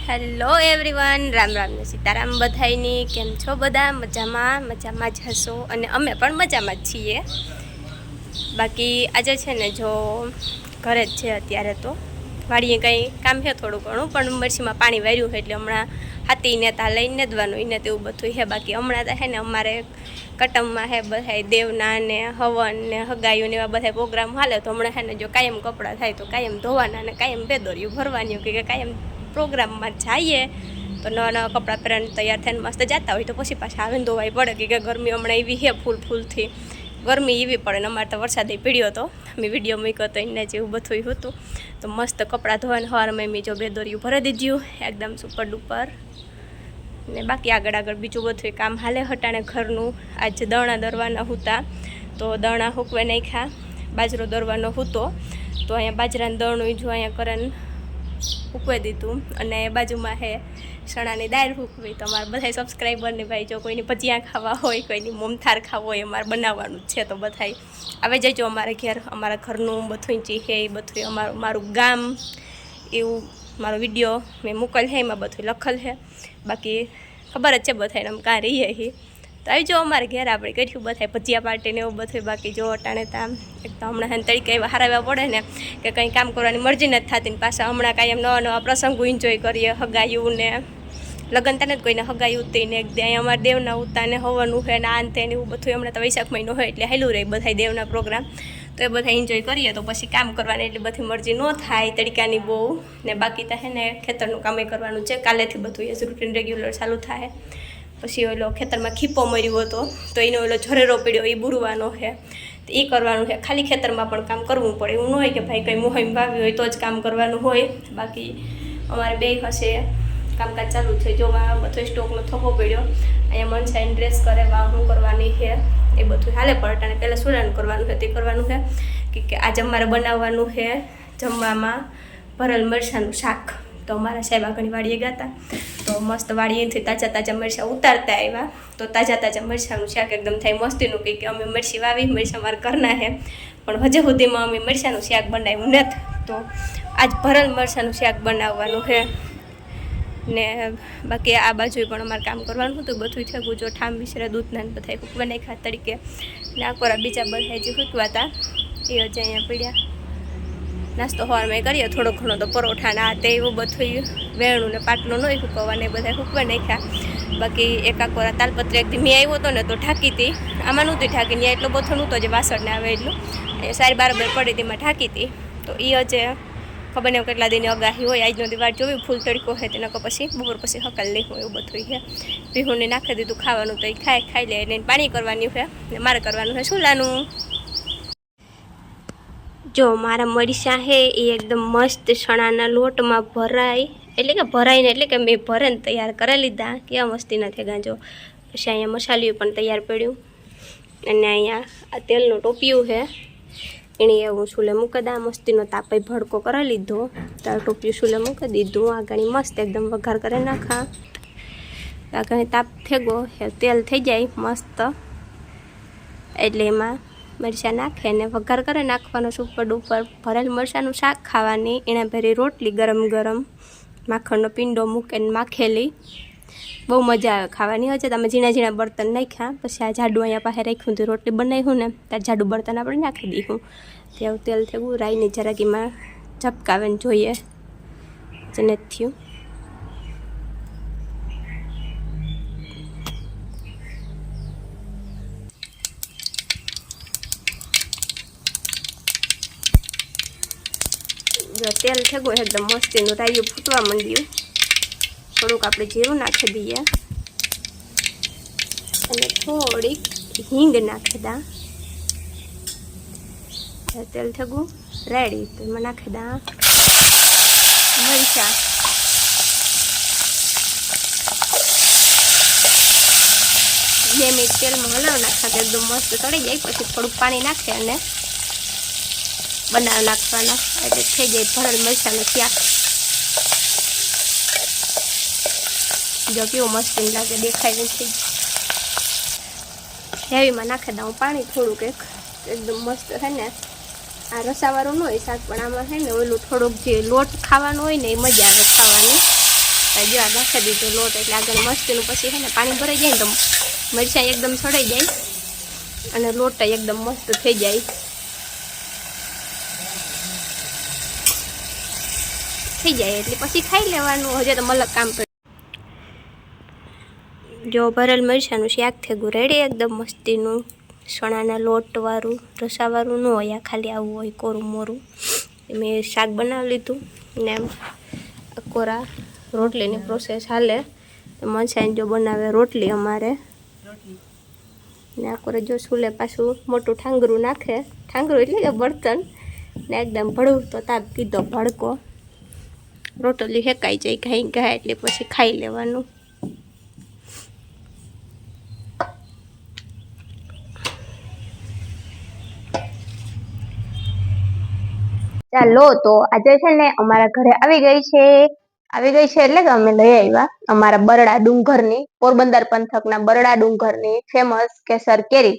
Hello everyone Ram Ram ને સીતારામ બધાયની. કેમ છો બધા? મજામાં? મજામાં જ હશો? અને અમે પણ મજામાં જ છીએ. બાકી આજે છે ને જો ઘરે જ છે અત્યારે તો. વાડીએ કંઈ કામ છે થોડું ઘણું, પણ મરસીમાં પાણી વાર્યું એટલે હમણાં હાથી તા લઈને દવાનું એને તેવું બધું છે. બાકી હમણાં તો છે ને અમારે કટમમાં હે બધા દેવના ને હવન ને હગાયું ને એવા બધા પ્રોગ્રામ હાલે. તો હમણાં છે ને જો કાયમ કપડાં થાય તો કાયમ ધોવાના ને કાયમ બેદોર્યું ભરવાનું કે કાયમ પ્રોગ્રામમાં જઈએ, તો નવા નવા કપડાં પહેરીને તૈયાર થઈને મસ્ત જતા હોય તો પછી પાછા આવીને ધોવાઈ પડે કે ગરમી હમણાં એવી છે ફૂલ ફૂલથી ગરમી એવી પડે ને અમારે તો વરસાદ પીડ્યો હતો. મેં વીડિયો મૂક્યો તો એને જેવું બધું હતું. તો મસ્ત કપડાં ધોવાને સવારમાં મેં જો બે દોર્યું ભરી દીધું, એકદમ સુપર ડુપર ને બાકી આગળ આગળ બીજું બધું કામ હાલે હટાણે ઘરનું. આજે દણા દરવાના હતા, તો દણા હૂકવે નાખ્યા. બાજરો દરવાનો હતો. તો અહીંયા બાજરાનું દરણું જો અહીંયા કરીને હૂકવી દીધું. અને બાજુમાં હે ચણાની દાળ ફૂકવી તો અમારે બધા સબસ્ક્રાઈબરને ભાઈ, જો કોઈની ભજીયા ખાવા હોય, કોઈની મોમથાર ખાવા હોય અમારે બનાવવાનું છે તો બધાય. આવે જજો અમારે ઘેર, અમારા ઘરનું બધું જે છે એ બધું અમારું, મારું ગામ, એવું મારો વીડિયો મેં મૂકેલ હે, એમાં બધું લખેલ છે બાકી ખબર જ છે બધાને આમ કાં રહીએ તો આવી જો અમારે ઘેર આપણે કર્યું બધા ભજીયા પાર્ટી ને એવું બધું બાકી. જો અટાણે તામ એક તો હમણાં હેન તરીકે એવા હારાવ્યા પડે ને કે કંઈ કામ કરવાની મરજી નથી થતી ને પાછા હમણાં કાંઈ એમ નવા નવા પ્રસંગો એન્જોય કરીએ, હગાયું ને. લગ્ન તને જ કોઈને હગાયું ઉતી ને અહીંયા અમારે દેવના ઉતા ને હવાનું છે ને આન તે ને એવું બધું હમણાં તો વૈશાખ મહિનો હોય એટલે હેલું રહે બધા દેવના પ્રોગ્રામ તો એ બધા એન્જોય કરીએ તો પછી કામ કરવાની એટલી બધી મરજી ન થાય તડકાની બહુ. ને બાકી તો હે ને ખેતરનું કામ કરવાનું છે, કાલેથી બધું એ રૂટીન રેગ્યુલર ચાલુ થાય. પછી ઓલો ખેતરમાં ખીપો મર્યો હતો, તો એનો ઓલો ઝરેરો પડ્યો એ બુરવાનો છે. તો એ કરવાનું છે. ખાલી ખેતરમાં પણ કામ કરવું પડે. એવું ન હોય કે ભાઈ કંઈ મોહિમ વાવી હોય તો જ કામ કરવાનું હોય. બાકી અમારે બે હશે. કામકાજ ચાલુ છે. જોવા બધો સ્ટોકનો થપ્પો પડ્યો, અહીંયા મનસાઈન ડ્રેસ કરે વાહનું કરવાની છે, એ બધું હાલે. પલટાને પહેલાં સુરાન કરવાનું છે. તે કરવાનું છે કે આજે અમારે બનાવવાનું છે જમવામાં ભરેલ મરચાંનું શાક. તો અમારા સાહેબ આગળની વાડીએ ગયા હતા તો મસ્ત વાડીએથી તાજા તાજા મરચાં ઉતારતા આવ્યા. તો તાજા તાજા મરચાંનું શાક એકદમ થાય મસ્તીનું કે અમે મરચી વાવી, મરચાં મારા ઘરના હે. પણ હજુ સુધીમાં અમે મરચાંનું શાક બનાવ્યું નથી. તો આજ ભરલ મરચાંનું શાક બનાવવાનું છે ને બાકી આ બાજુ પણ અમારે કામ કરવાનું હતું. બધું છે ગુજો ઠામ, મિશ્ર, દૂધના બધા ફૂકવા નાખ્યા તરીકે. ને આકોરા બીજા બધા જે ફૂકવા હતા, એ હજી અહીંયા પીડ્યા. નાસ્તો હવારમાં કરીએ થોડો ઘણો તો પરોઠા ના તે એવું બધું વેણું ને પાટલું નહીં ફૂકવવા ને બધા ફૂકવા નાખ્યા. બાકી એકા કોરા તાલપત્ર એકથી મેં આવ્યો હતો ને તો ઢાંકી હતી આમાં નહોતી ઢાંકી ત્યાં એટલો બધો નહોતો જે વાસણને આવે એટલું. એ સારી બારબર પડી તેમાં ઢાંકી હતી તો એ હજે ખબર નહીં કેટલા દિન અગાહી હોય, આજનો દિવાળ જોવી ફૂલ તડકો હોય તેના પછી, બપોર પછી હકલ નહીં હોય એવું બધું છે પીહુને નાખી દીધું ખાવાનું તો એ ખાય, ખાઈ લે, એને પાણી કરવાની છે ને મારે કરવાનું છે સુલાનું જો મારા મરચાં છે એ એકદમ મસ્ત ચણાના લોટમાં ભરાય. એટલે કે ભરાઈને એટલે કે મેં ભરેને તૈયાર કરી લીધા. કેવા મસ્તી નથી ગાંજો પછી અહીંયા મસાલિયું પણ તૈયાર પડ્યું. અને અહીંયા આ તેલનું ટોપિયું છે. એને હું ચૂલે મૂકી દા મસ્તીનો તાપે ભડકો કરી લીધો. તાર ટોપિયું ચૂલે મૂકી દીધું. આગળ મસ્ત એકદમ વઘાર કરી નાખા. આગળ તાપ થેગો તેલ થઈ જાય મસ્ત. એટલે એમાં મરચાં નાખે અને વઘાર કરે નાખવાનો સુપર ઉપર ભરેલ મરચાંનું શાક ખાવાની, એના ભેરી રોટલી ગરમ ગરમ, માખણનો પિંડો મૂકીને માખેલી. બહુ મજા આવે ખાવાની. હોય છે તમે ઝીણા ઝીણા બર્તન નાખ્યા. પછી આ જાડું અહીંયા પાસે રાખ્યું તો રોટલી બનાવ્યું ને ત્યાં જાડું બર્તન આપણે નાખી દઈશું ત્યાં તેલ થયું, રાઈની જરાકીમાં ઝપકાવે ને જોઈએ. જે નથી થયું. જો તેલ થયું એકદમ મસ્તીનું રાયું ફૂટવા માંડ્યું. થોડુંક આપણે જીરું નાખી દઈએ. અને થોડીક હિંગ નાખી દા. તેલ થયું રેડી, તો એમાં નાખી દા મરચા. બે મિનિટ તેલમાં હલાવ નાખતા એકદમ મસ્ત તળી જાય, પછી થોડુંક પાણી નાખે અને બનાવી નાખવાના. એટલે થઈ જાય ભરેલ મસાલો ત્યાં. જો કેવું મસ્ત લાગે, દેખાય નથી. હેવીમાં નાખી દઉં પાણી થોડુંક એક, એકદમ મસ્ત છે ને. આ રસાવાળું ન હોય શાક, પણ આમાં છે ને ઓલું થોડુંક જે લોટ ખાવાનું હોય ને એ મજા આવે ખાવાની. જો આ નાખી દીધો લોટ, એટલે આગળ મસ્તીનું પછી છે ને પાણી ભરાઈ જાય ને તો મરચાં એકદમ છોડાઈ જાય. અને લોટ એકદમ મસ્ત થઈ જાય. થઈ જાય એટલે પછી ખાઈ લેવાનું. હજે તો મલક કામ કરે. જો ભરેલ મરચાનું શાક થેગું રેડી એકદમ મસ્તીનું. ચણાના લોટવાળું, રસાવાળું ન હોય, આ ખાલી આવું હોય, કોરું મોરું. મેં શાક બનાવી લીધું ને એમ કોરા રોટલીની પ્રોસેસ હાલે. મનસાઈને જો બનાવે રોટલી અમારે. ને કોરે જો સુલે પાછું મોટું ઠાંગરું નાખે. ઠાંગરું એટલે કે બળતન ને એકદમ ભળવું તો તાપ કીધો ભડકો. રોટલી હેકાઈ જાય ઘાઈ ઘાય એટલે પછી ખાઈ લેવાનું. ચાલો, તો આજે છે ને અમારા ઘરે આવી ગઈ છે. આવી ગઈ છે એટલે અમે લઈ આવ્યા. અમારા બરડા ડુંગરની પોરબંદર પંથકના બરડા ડુંગરની ફેમસ કેસર કેરી.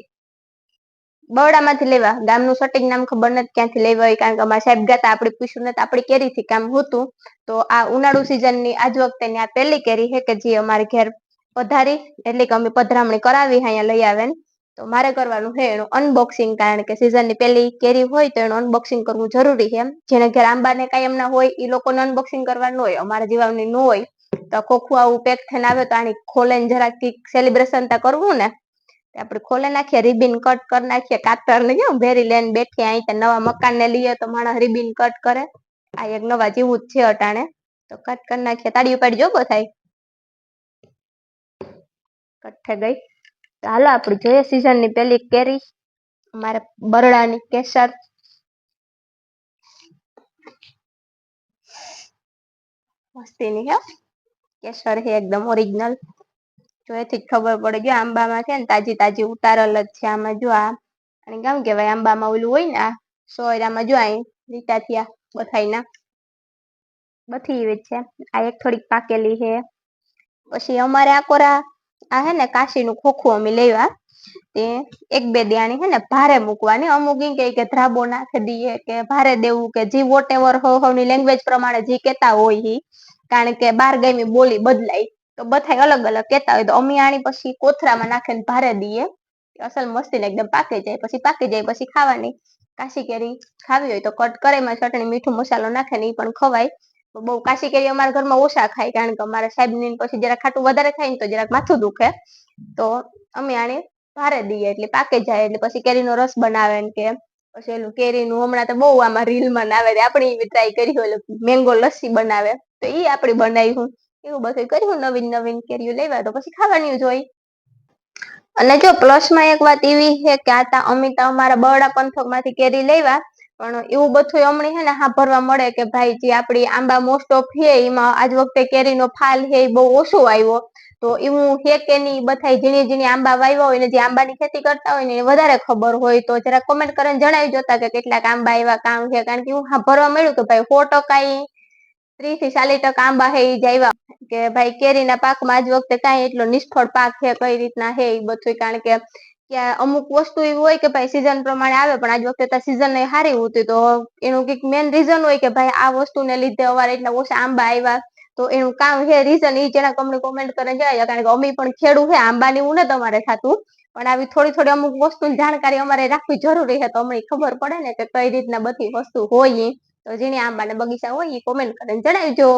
બરડામાંથી લેવા. ગામનું સટીક નામ ખબર નથી ક્યાંથી લેવા હોય, કારણ કે અમારા સાહેબ ગાતા આપણે પૂછ્યું નથી આપણી કેરીથી કામ હતું. તો આ ઉનાળુ સિઝનની આજ વખતેની આ પહેલી કેરી છે કે જે અમારે ઘેર પધારી, એટલે કે અમે પધરામણી કરાવી, અહીંયા લઈ આવે ને. તો મારે કરવાનું છે એનું અનબોક્સિંગ કારણ કે સિઝનની પહેલી કેરી હોય તો એનું અનબોક્સિંગ કરવું જરૂરી છે જેને ઘેર આંબાને કાંઈ એમના હોય એ લોકોને અનબોક્સિંગ કરવાનું હોય, અમારા જીવાની ન હોય. તો ખોખું આવું પેક થઈને આવે તો આની ખોલે જરાક સેલિબ્રેશન તા કરવું ને. આપણે ખોલે નાખીએ રિબિન કટ કરી નાખીએ, કાતર ને ભેરી લઈને બેઠી અહીં ત્યાં નવા મકાન ને લઈએ તો માણસ રિબિન કટ કરે. આ એક નવા જેવું જ છે અટાણે. તો કટ કરી નાખીએ. તાળી ઉપાડી જોબો થાય. થઈ ગઈ. હાલો આપણે જોઈએ સિઝનની પેલી કેરી. અમારે બરડાની કેસર. મસ્તીની હે. કેસર છે એકદમ ઓરિજિનલ જો એથી જ ખબર પડે. જો આંબામાં છે ને તાજી તાજી ઉતારલ જ છે આમાં જો આ. અને કેમ કહેવાય આંબામાં ઓલું હોય ને આ સોયરામાં જો અહીં લીટા થયા બથાઈના બધી એવી છે. આ એક થોડીક પાકેલી છે. પછી અમારે આ કોરા આ હે ને કાશીનું ખોખું અમે લેવા તે એક બે દિયાણી હે ને ભારે મૂકવાની. અમુક એમ કે ધ્રાબો નાખી દઈએ કે ભારે દેવું કે જે વોટ એવર હવની લેંગ્વેજ પ્રમાણે જે કહેતા હોય કારણ કે બાર ગમી બોલી બદલાય. તો બધાય અલગ અલગ કહેતા હોય તો અમે આણી પછી કોથરામાં નાખીને ભારે દઈએ. અસલ મસ્તીને એકદમ પાકી જાય, પછી પાકી જાય, પછી ખાવાની. કાશી કેરી ખાવી હોય તો કટ કરેમાં ચટણી, મીઠું, મસાલો નાખે ને એ પણ ખવાય. બહુ કાશી કેરી અમારા ઘરમાં ઓછા ખાય, કારણ કે અમારા સાહેબની પછી જરાક ખાટું વધારે ખાય ને તો જરાક માથું દુખે. તો અમે આને ભારે દઈએ, એટલે પાકે જાય, એટલે પછી કેરીનો રસ બનાવે ને કે પછી એલું કેરીનું હમણાં તો બહુ આમાં રીલમાં આવે આપણે એવી ટ્રાય કરી હોય મેંગો લસ્સી બનાવે. તો એ આપણે હું. એવું બધું કર્યું, નવીન નવીન કેરીઓ લેવા, તો પછી ખાવાની જ હોય. અને જો પ્લસમાં એક વાત એવી છે કે આ તા અમિતા અમારા બરડા પંથકમાંથી કેરી લેવા, પણ એવું બધું હમણાં છે ને હા ભરવા મળે કે ભાઈ જે આપણી આંબા મોસ્ટ ઓફ છે, એમાં આજ વખતે કેરીનો ફાલ છે, એ બહુ ઓછો આવ્યો. તો એવું છે કે નહીં બધા ઝીણી ઝીણી આંબા વાવ્યા હોય ને જે આંબાની ખેતી કરતા હોય ને એને વધારે ખબર હોય, તો જરા કોમેન્ટ કરીને જણાવી જોતા કે કેટલાક આંબા એવા કામ છે, કારણ કે હું હા ભરવા મળ્યું કે ભાઈ સો ટકા ત્રીસથી ચાલીસ ટકા આંબા હે એ જ કે ભાઈ કેરીના પાકમાં આજ વખતે કાંઈ એટલો નિષ્ફળ પાક છે કઈ રીતના હે એ બધું કારણ કે અમુક વસ્તુ એવી હોય કે ભાઈ સિઝન પ્રમાણે આવે, પણ આજ વખતે સિઝન હારી હોતી તો એનું કંઈક મેન રીઝન હોય કે ભાઈ આ વસ્તુને લીધે અમારે એટલા ઓછા આંબા આવ્યા તો એનું કામ છે રીઝન એ જેના અમને કોમેન્ટ કરીને જાય કારણ કે અમે પણ ખેડૂ છે આંબાની એવું ને તમારે થતું. પણ આવી થોડી થોડી અમુક વસ્તુની જાણકારી અમારે રાખવી જરૂરી છે તો અમને ખબર પડે ને કે કઈ રીતના બધી વસ્તુ હોય તો જેને આંબાના બગીચા હોય એ કોમેન્ટ કરીને જણાવજો.